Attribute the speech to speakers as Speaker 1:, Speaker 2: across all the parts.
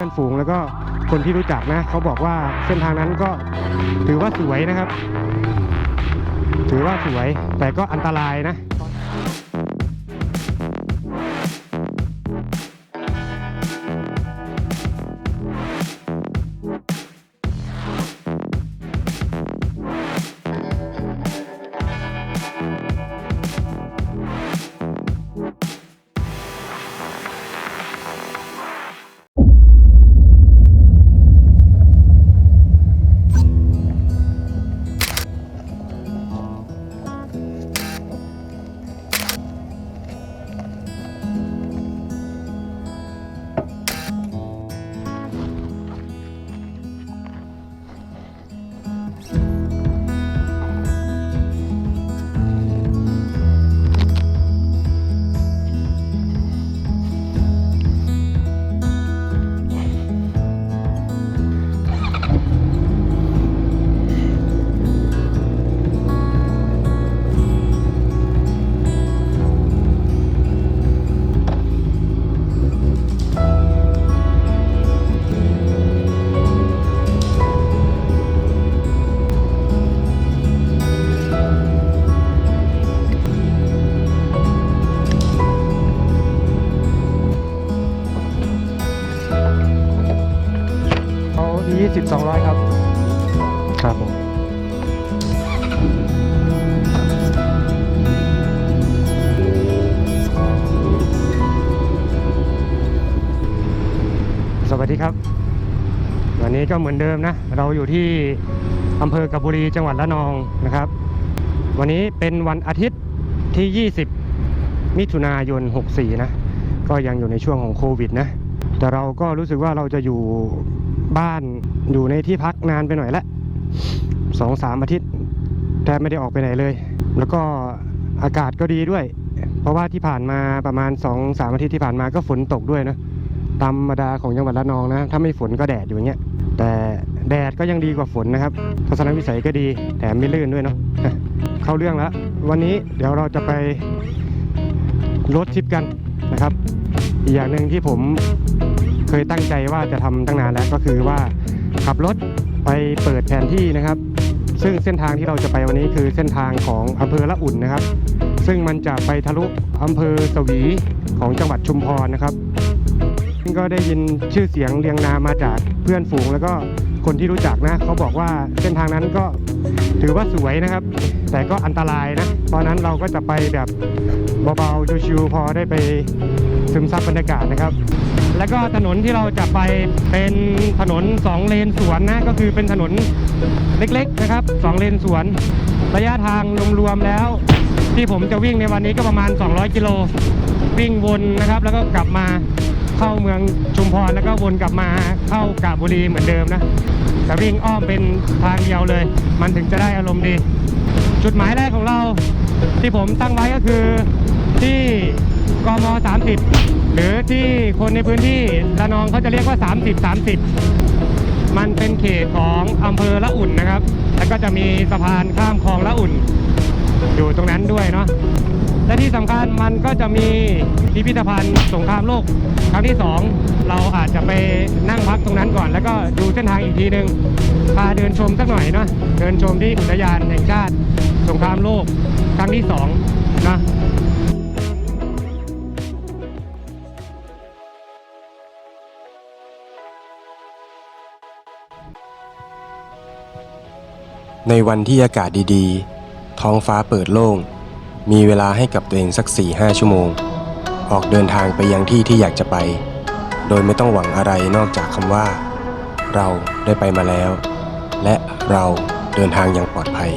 Speaker 1: เพื่อนฝูงแล้วก็คนที่รู้จักนะเขาบอกว่าเส้นทางนั้นก็ถือว่าสวยนะครับ ถือว่าสวยแต่ก็อันตรายนะ ยี่สิบสองร้อยครับ ครับผมสวัสดีครับ วันนี้ก็เหมือนเดิมนะ เราอยู่ที่อำเภอกระบุรีจังหวัดละนองนะครับ วันนี้เป็นวันอาทิตย์ที่ 20 มิถุนายน 64 นะ ก็ยังอยู่ในช่วงของโควิดนะ แต่เราก็รู้สึกว่าเราจะอยู่บ้าน อยู่ในที่พักนานไปหน่อยละสองสามอาทิตย์แทบไม่ได้ออกไปไหนเลย แล้วก็อากาศก็ดีด้วย เพราะว่าที่ผ่านมาประมาณ2องสามอาทิตย์ที่ผ่านมาก็ฝนตกด้วยนะตามธรรมดาของจังหวัดระนองนะ ถ้าไม่ฝนก็แดดอยู่เงี้ย แต่แดดก็ยังดีกว่าฝนนะครับ ทัศนวิสัยก็ดี แถมไม่ลื่นด้วยเนาะ เข้าเรื่องแล้ว วันนี้เดี๋ยวเราจะไปรถทริปกันนะครับ อีกอย่างหนึ่งที่ผมเคยตั้งใจว่าจะทำตั้งนานแล้วก็คือว่า ขับรถไปเปิดแผนที่นะครับ ซึ่งเส้นทางที่เราจะไปวันนี้คือเส้นทางของอำเภอละอุ่นนะครับ ซึ่งมันจะไปทะลุอำเภอสวีของจังหวัดชุมพรนะครับซึ่งก็ได้ยินชื่อเสียงเรียงนามมาจากเพื่อนฝูงแล้วก็ คนที่รู้จักนะเขาบอกว่าเส้นทางนั้นก็ถือว่าสวยนะครับ แต่ก็อันตรายนะเพราะนั้นเราก็จะไปแบบเบาๆชิวๆพอได้ไปซึมซับบรรยากาศนะครับ แล้วก็ถนนที่เราจะไปเป็นถนน 2 เลนสวนนะก็คือเป็นถนนเล็กๆนะครับ 2 เลนสวน ระยะทางรวมๆแล้ว ที่ผมจะวิ่งในวันนี้ก็ประมาณ 200 กิโลวิ่งวนนะครับ แล้วก็กลับมา เข้าเมืองชุมพรแล้วก็วนกลับมาเข้ากาบบุรีเหมือนเดิมนะแต่วิ่งอ้อมเป็นทางเดียวเลย มันถึงจะได้อารมณ์ดี จุดหมายแรกของเราที่ผมตั้งไว้ก็คือที่กม 30 หรือที่คนในพื้นที่ระนองเขาจะเรียกว่า 30 30 มันเป็นเขตของอำเภอละอุ่นนะครับ แล้วก็จะมีสะพานข้ามคลองละอุ่น อยู่ตรงนั้นด้วยเนาะ และที่สำคัญมันก็จะมีพิพิธภัณฑ์สงครามโลกครั้งที่ 2 เราอาจจะไปนั่งพักตรงนั้นก่อน แล้วก็ดูเส้นทางอีกทีหนึ่งพาเดินชมสักหน่อยเนาะเดินชมที่อุทยานแห่งชาติสงครามโลกครั้งที่2นะ
Speaker 2: ในวันที่อากาศดีๆ ท้องฟ้าเปิดโล่ง มีเวลาให้กับตัวเองสัก 4-5 ชั่วโมง ออกเดินทางไปยังที่ที่อยากจะไป โดยไม่ต้องหวังอะไรนอกจากคำว่า เราได้ไปมาแล้ว และเราเดินทางอย่างปลอดภัย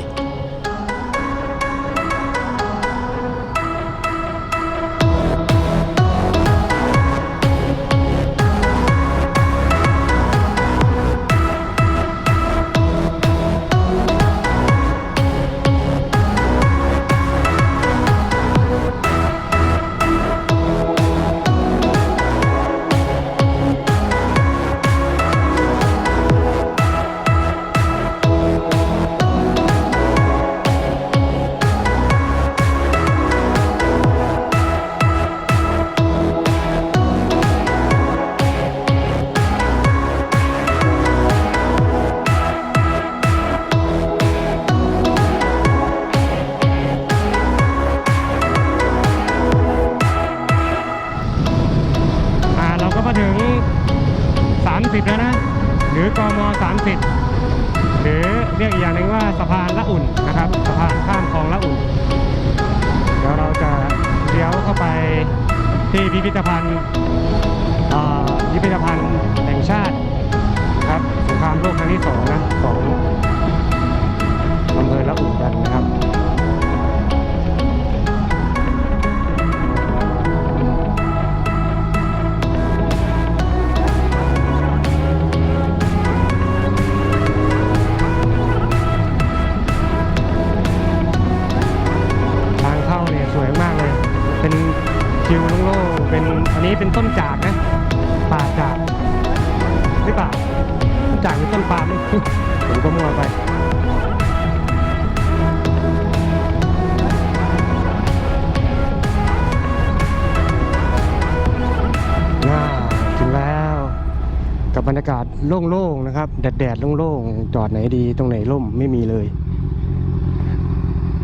Speaker 1: โล่งๆนะครับ แดดๆโล่งๆจอดไหนดีตรงไหนร่มไม่มีเลย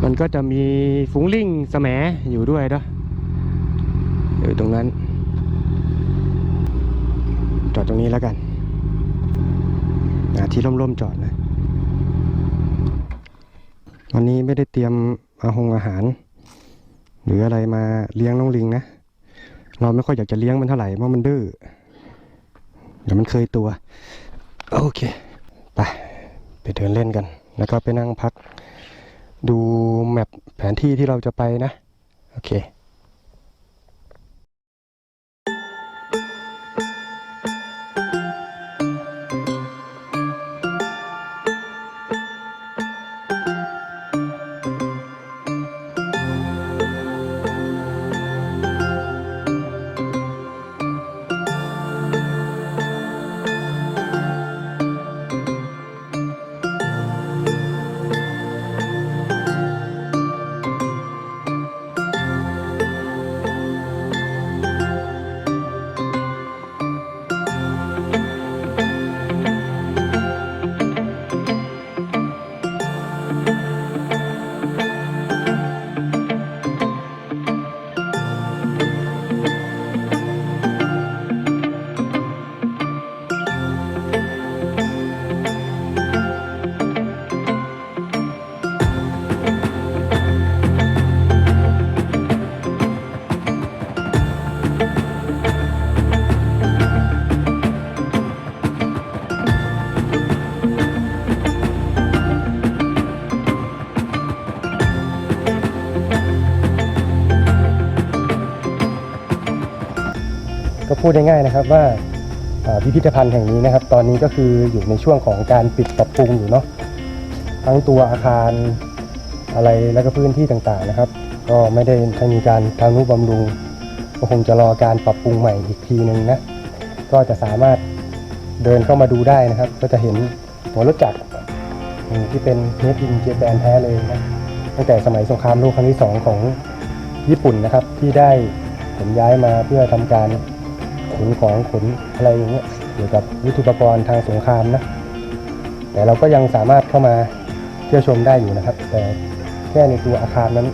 Speaker 1: มันก็จะมีฝูงลิงแสมอยู่ด้วยเนาะอยู่ตรงนั้น จอดตรงนี้แล้วกันหาที่ร่มๆจอดนะวันนี้ไม่ได้เตรียมอาหงอาหาร หรืออะไรมาเลี้ยงน้องลิงนะเราไม่ค่อยอยากจะเลี้ยงมันเท่าไหร่เพราะมันดื้อ เดี๋ยวมันเคยตัว โอเค ไป ไปเดินเล่นกัน แล้วก็ไปนั่งพัก ดูแมปแผนที่ที่เราจะไปนะ โอเค พูดง่ายๆนะครับว่าพิพิธภัณฑ์แห่งนี้นะครับ ตอนนี้ก็คืออยู่ในช่วงของการปิดปรับปรุงอยู่เนาะทั้งตัวอาคารอะไรแล้วก็พื้นที่ต่างๆนะครับ ก็ไม่ได้ให้มีการทานุบำรุงก็คงจะรอการปรับปรุงใหม่อีกทีหนึ่งนะก็จะสามารถเดินเข้ามาดูได้นะครับ ก็จะเห็นหัวรถจักรที่เป็นเนทินเจแปนแท้เลยนะตั้งแต่สมัยสงครามโลกครั้งที่สองของญี่ปุ่นนะครับ ที่ได้ขนย้ายมาเพื่อทำการ ขนของขนอะไรอย่างเงี้ยเกี่ยวกับยุทธุปกรณ์ทางสงครามนะแต่เราก็ยังสามารถเข้ามาเที่ยวชมได้อยู่นะครับ แต่แค่ในตัวอาคารนั้น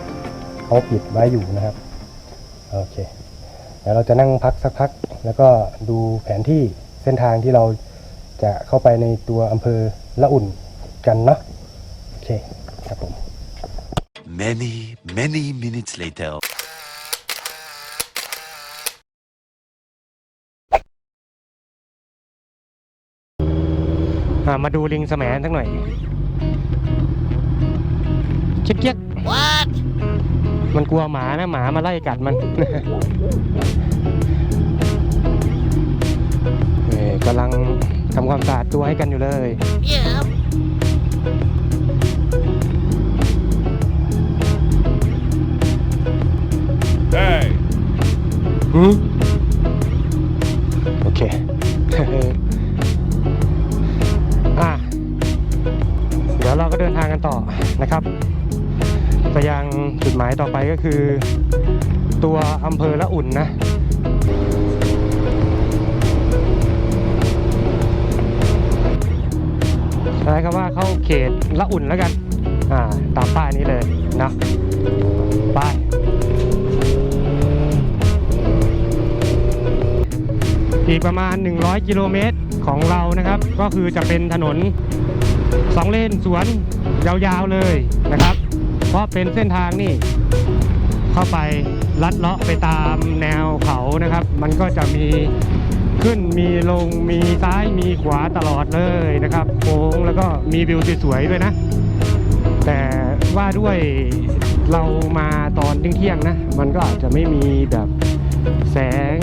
Speaker 1: เขาปิดไว้อยู่นะครับโอเคเดี๋ยวเราจะนั่งพักสักพัก แล้วก็ดูแผนที่เส้นทางที่เราจะเข้าไปในตัวอำเภอละอุ่นกันเนาะโอเคครับผม
Speaker 3: Many, many minutes later.
Speaker 1: มาดูลิงแสมสักหน่อยเจ๊กๆ What มันกลัวหมานะหมามาไล่กัดมันเอ้ยกำลังทำความสะอาดตัวให้กันอยู่เลย
Speaker 3: Hey!
Speaker 1: หืมโอเค เดินทางกันต่อนะครับไปยังจุดหมายต่อไปก็คือ ตัวอำเภอละอุ่นนะใช้คำว่าเข้าเขตละอุ่นแล้วกัน อ่า ตามป้ายนี้เลยนะไปออีกประมาณ 100 กิโลเมตรของเรานะครับ ก็คือจะเป็นถนน สองเลนสวนยาวๆเลยนะครับ เพราะเป็นเส้นทางนี่เข้าไปลัดเลาะไปตามแนวเขานะครับ มันก็จะมีขึ้นมีลงมีซ้ายมีขวาตลอดเลยนะครับโค้งแล้วก็มีวิวสวยๆด้วยนะ แต่ว่าด้วยเรามาตอนเที่ยงๆนะ มันก็อาจจะไม่มีแบบ แสง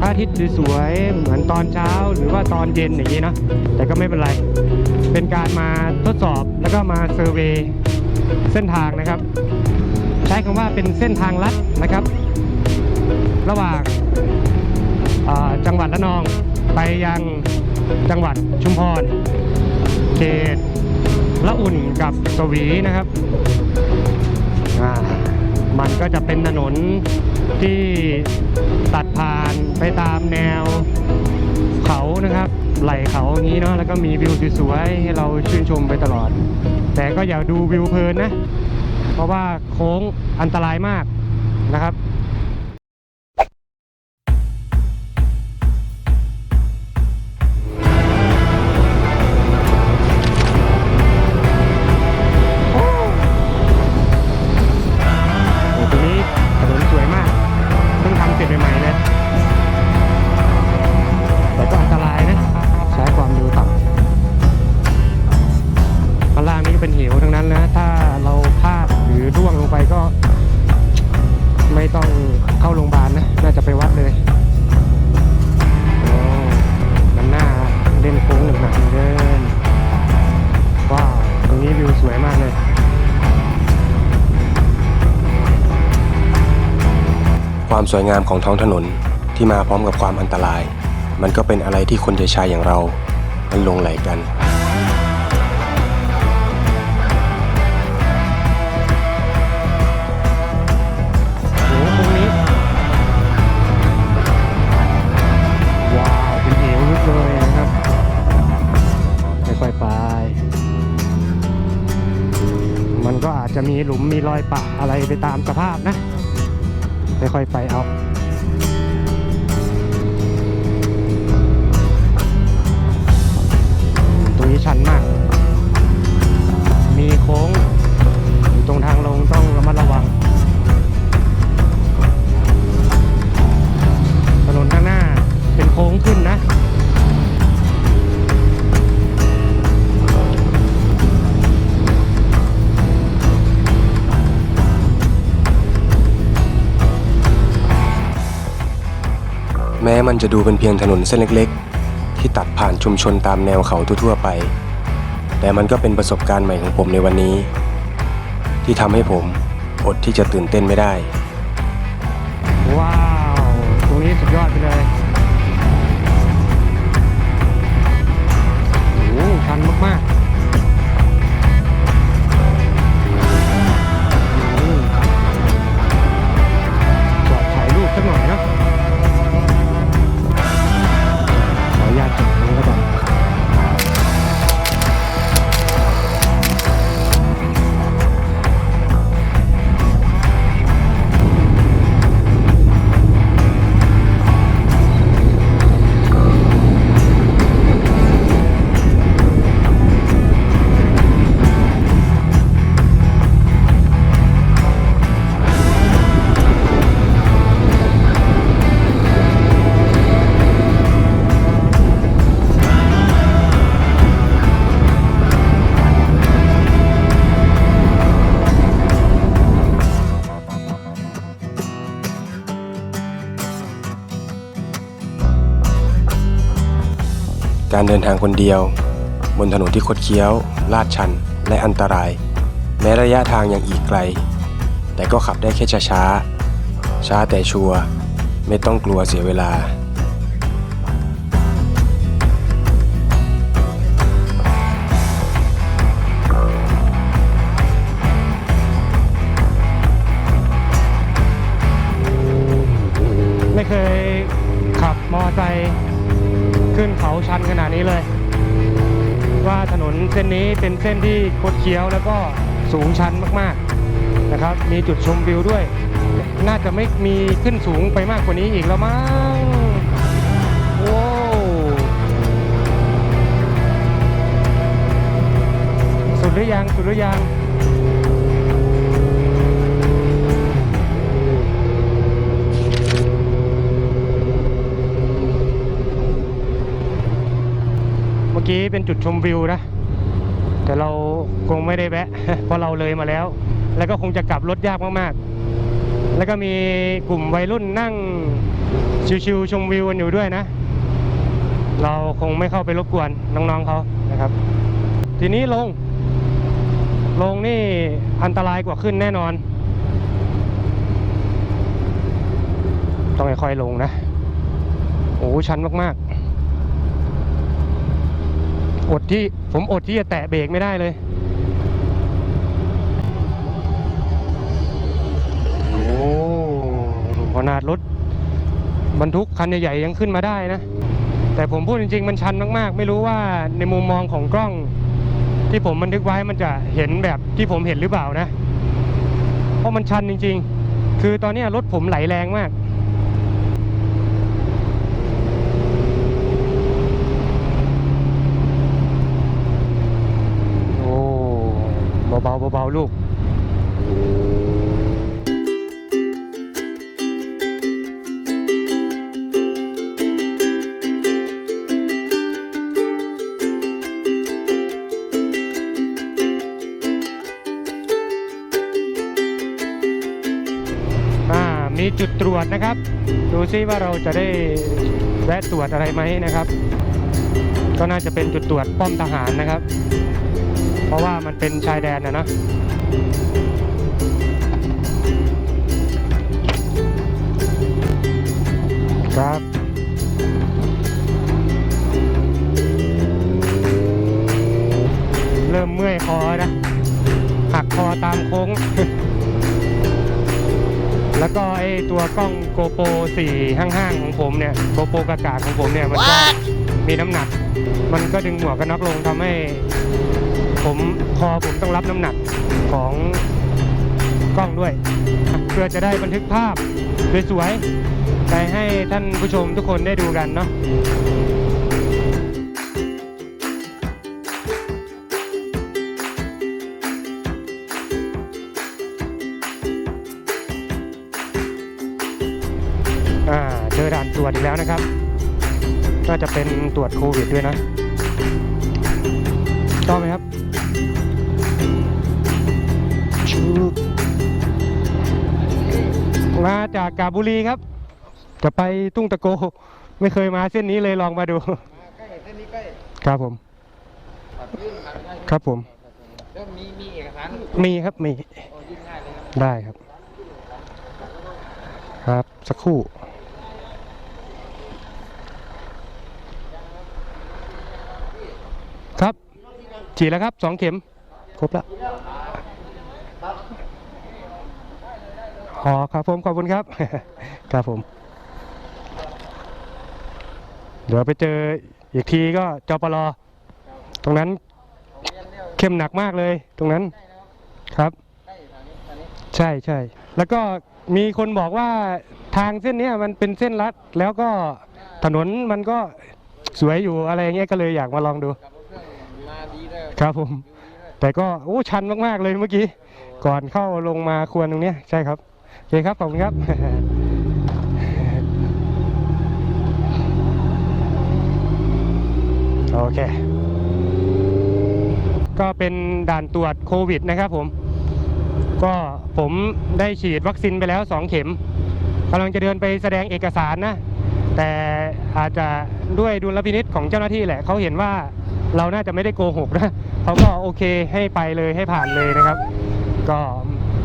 Speaker 1: พระอาทิตย์สวยๆเหมือนตอนเช้าหรือว่าตอนเย็นอย่างนี้เนาะแต่ก็ไม่เป็นไร เป็นการมาทดสอบแล้วก็มาเซอร์เวย์เส้นทางนะครับ ใช้คำว่าเป็นเส้นทางลัดนะครับ ระหว่างาจังหวัดละนองไปยังจังหวัดชุมพรเขตละอุ่นกับสวีนะครับ มันก็จะเป็นถนน ที่ตัดผ่านไปตามแนวเขานะครับ ไหลเขาอย่างนี้เนาะแล้วก็มีวิวสวยๆให้เราชื่นชมไปตลอด แต่ก็อย่าดูวิวเพลินนะ เพราะว่าโค้งอันตรายมากนะครับ สวยงามของ
Speaker 2: ท้องถนนที่มาพร้อมกับความอันตราย มันก็เป็นอะไรที่คนใจชายอย่างเรา มันลงไหลกัน
Speaker 1: โอ้โหว้าวเป็นเหวลึกเลยนะครับค่อยๆไปมันก็อาจจะมีหลุมมีรอยปะอะไรไปตามสภาพนะ ค่อยๆไปเอาตรงนี้ชันมาก ม้มัน
Speaker 2: จะดูเป็นเพียงถนนเส้นเล็กๆ ที่ตัดผ่านชุมชนตามแนวเขาทั่วๆไป แต่มันก็เป็นประสบการณ์ใหม่ของผมในวันนี้ ที่ทำให้ผมอดที่จะตื่นเต้นไม่ได้
Speaker 1: ว้าว ตรงนี้สุดยอดไปเลย การเดิน
Speaker 2: ทางคนเดียว บนถนนที่คดเคี้ยว ลาดชัน และอันตราย แม้ระยะทางยังอีกไกล แต่ก็ขับได้แค่ช้าๆช้าแต่ชัวร์ไม่ต้องกลัวเสียเวลา
Speaker 1: ชันขนาดนี้เลย ว่าถนนเส้นนี้เป็นเส้นที่คดเคี้ยวแล้วก็สูงชันมากๆนะครับ มีจุดชมวิวด้วย น่าจะไม่มีขึ้นสูงไปมากกว่านี้อีกแล้วมั้งว้าวสุดหรือยังสุดหรือยัง กี้เป็นจุดชมวิวนะ แต่เราคงไม่ได้แวะเพราะเราเลยมาแล้ว แล้วก็คงจะกลับรถยากมากๆ แล้วก็มีกลุ่มวัยรุ่นนั่งชิวๆชมวิวกันอยู่ด้วยนะ เราคงไม่เข้าไปรบกวนน้องๆเขานะครับ ทีนี้ลง ลงนี่อันตรายกว่าขึ้นแน่นอน ต้องค่อยๆลงนะโอ้ชันมากๆ อดที่ผมอดที่จะแตะเบรกไม่ได้เลยโอ้ขนาดรถบรรทุกคันใหญ่ๆยังขึ้นมาได้นะ แต่ผมพูดจริงๆ มันชันมากๆ ไม่รู้ว่าในมุมมองของกล้อง ที่ผมบันทึกไว้มันจะเห็นแบบที่ผมเห็นหรือเปล่านะ เพราะมันชันจริง ๆ คือตอนนี้รถผมไหลแรงมาก โอ้ เบาๆเบาๆลูกมีจุดตรวจนะครับ ดูซิว่าเราจะได้แวะตรวจอะไรไหมนะครับ ก็น่าจะเป็นจุดตรวจป้อมทหารนะครับ เป็นชายแดนนะนะ ครับเริ่มเมื่อยคอนะ หักคอตามโค้ง แล้วก็ไอตัวกล้องโกโปร4ห้างๆของผมเนี่ย โกโปรกากาของผมเนี่ย มันก็มีน้ำหนัก มันก็ดึงหมวกกันน็อกลงทำให้ ผมคอผมต้องรับน้ำหนักของกล้องด้วย เพื่อจะได้บันทึกภาพสวยๆไปให้ท่านผู้ชมทุกคนได้ดูกันเนาะเจอด่านตรวจอีกแล้วนะครับน่าจะเป็นตรวจโควิดด้วยนะต้องไหมครับ จากกาญบุรีครับ จะไปตุ้งตะโก ไม่เคยมาเส้นนี้เลยลองมาดู
Speaker 4: ใกล้เส้นนี้ใกล้
Speaker 1: ครับผม
Speaker 4: ตัดยื่นมาได้
Speaker 1: ครับผม
Speaker 4: แล้วมีมีเอกสาร
Speaker 1: มีครับมี
Speaker 4: โอ้ยื่นง่ายเลยครับ
Speaker 1: ได้ครับ ครับสักครู่ ครับ ฉีดแล้วครับสองเข็ม ครบแล้ว อ๋อครับผม ขอบคุณครับ ครับผม เดี๋ยวไปเจออีกทีก็จปรตรงนั้นเข้มหนักมากเลย ตรงนั้นครับ
Speaker 4: ใกล้ทางนี้ทางนี้
Speaker 1: ใช่ใช่ แล้วก็มีคนบอกว่าทางเส้นเนี้ยมันเป็นเส้นลัด แล้วก็ถนนมันก็สวยอยู่อะไรเงี้ยก็เลยอยากมาลองดู
Speaker 4: กับรถเครื่องมาดีเลย
Speaker 1: ครับผม
Speaker 4: วิวดีเลย
Speaker 1: แต่ก็โอ้ชันมากๆเลยเมื่อกี้ ก่อนเข้าลงมาควรตรงเนี้ยใช่ครับ โอเคครับ ขอบคุณครับ โอเค ก็เป็นด่านตรวจโควิดนะครับผม ก็ผมได้ฉีดวัคซีนไปแล้ว 2 เข็มกำลังจะเดินไปแสดงเอกสารนะ แต่อาจจะด้วยดุลพินิษของเจ้าหน้าที่แหละเขาเห็นว่าเราน่าจะไม่ได้โกหกนะเขาก็โอเคให้ไปเลยให้ผ่านเลยนะครับ ก็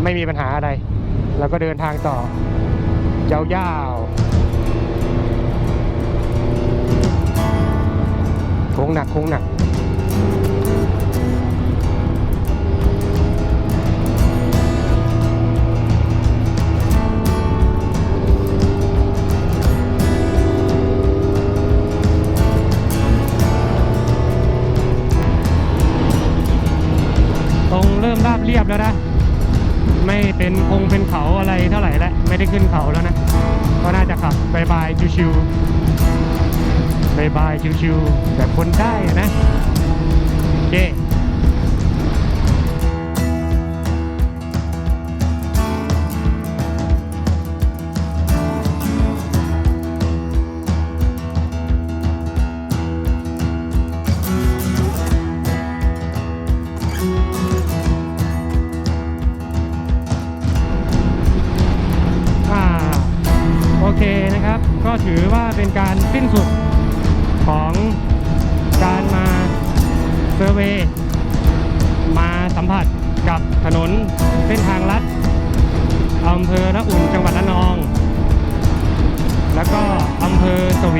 Speaker 1: ไม่มีปัญหาอะไร แล้วก็เดินทางต่อยาวๆโค้งหนักโค้งหนักตรงเริ่มราบเรียบแล้วนะ ไม่เป็นคงเป็นเขาอะไรเท่าไหร่แล้วไม่ได้ขึ้นเขาแล้วนะ ก็น่าจะขับบายบายชิวๆบายบายชิวๆแบบคนได้อะนะโอเค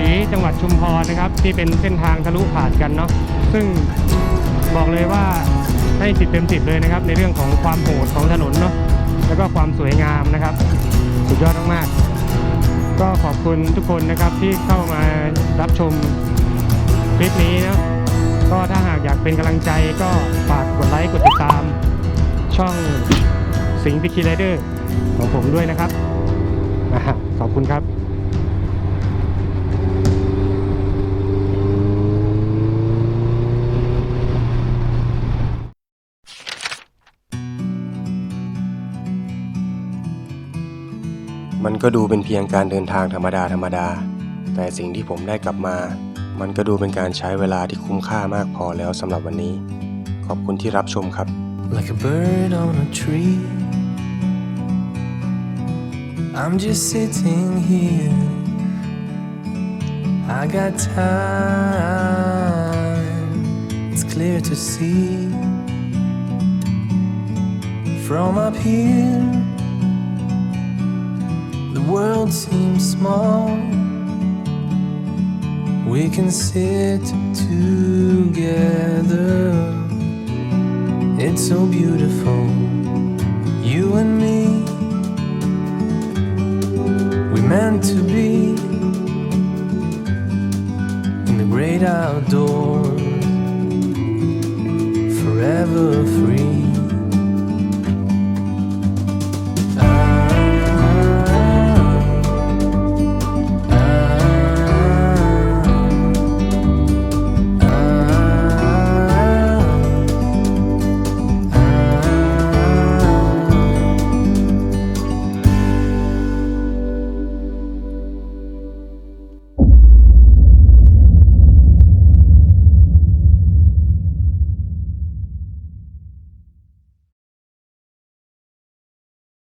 Speaker 1: สีจังหวัดชุมพรนะครับ ที่เป็นเส้นทางทะลุผ่านกันเนาะซึ่งบอกเลยว่าให้สิบเต็มสิบเลยนะครับ ในเรื่องของความโหดของถนนเนาะแล้วก็ความสวยงามนะครับ สุดยอดมากๆก็ขอบคุณทุกคนนะครับที่เข้ามารับชมคลิปนี้นะก็ถ้าหากอยากเป็นกำลังใจก็ฝากกดไลค์กดติดตาม ช่องสิงห์พิคีไรเดอร์ของผมด้วยนะครับขอบคุณครับ
Speaker 2: มันก็ดูเป็นเพียงการเดินทางธรรมดาธรรมดา แต่สิ่งที่ผมได้กลับมา มันก็ดูเป็นการใช้เวลาที่คุ้มค่ามากพอแล้วสำหรับวันนี้ ขอบคุณที่รับชมครับ
Speaker 5: like a bird on a tree. I'm just sitting here. I got time, it's clear to see. From up here, world seems small. We can sit together. It's so beautiful, you and me. We meant to be